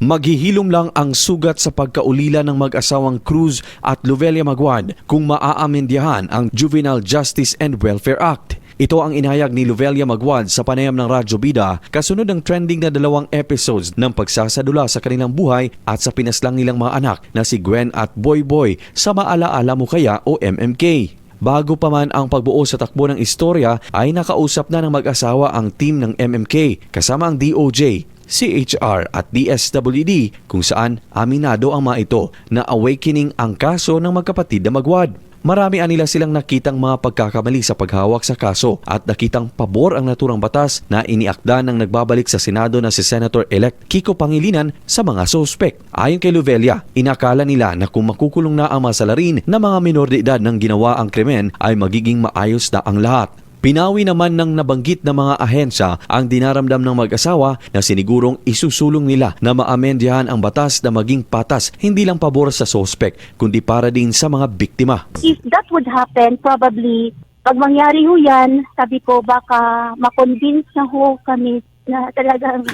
Maghihilom lang ang sugat sa pagkaulila ng mag-asawang Cruz at Luvelia Magwan kung maaamendyahan ang Juvenile Justice and Welfare Act. Ito ang inayag ni Luvelia Magwan sa panayam ng Radyo Bida kasunod ng trending na dalawang episodes ng pagsasadula sa kanilang buhay at sa pinaslang nilang mga anak na si Gwen at Boy Boy sa Maalaala Mo Kaya o MMK. Bago pa man ang pagbuo sa takbo ng istorya ay nakausap na ng mag-asawa ang team ng MMK kasama ang DOJ, CHR at DSWD kung saan aminado ang mga ito na awakening ang kaso ng magkapatid na magwad. Marami anila silang nakitang mga pagkakamali sa paghawak sa kaso at nakitang pabor ang naturang batas na iniakda ng nagbabalik sa Senado na si Senator-elect Kiko Pangilinan sa mga sospek. Ayon kay Luvelia, inakala nila na kung makukulong na ang masalarin na mga minor de edad ng ginawa ang krimen ay magiging maayos na ang lahat. Pinawi naman ng nabanggit na mga ahensya ang dinaramdam ng mag-asawa na sinigurong isusulong nila na maamendyahan ang batas na maging patas hindi lang pabor sa sospek kundi para din sa mga biktima. if that would happen, probably, pag mangyari ho yan, sabi ko, baka makonvince na ho kami na talagang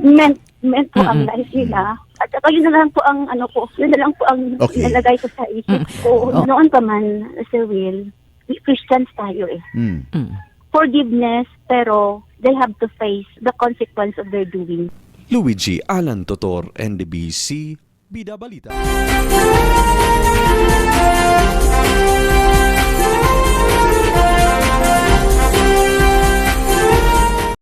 meant, meant po ang life nila. At saka yun na lang po ang, ano po, yun na lang po ang Okay. nalagay ko sa isip ko. Oh. Noon pa man, Sir Will, Christians tayo eh. Mm. Forgiveness, pero they have to face the consequence of their doing. Luigi Alan Totor, NDBC, Bida Balita.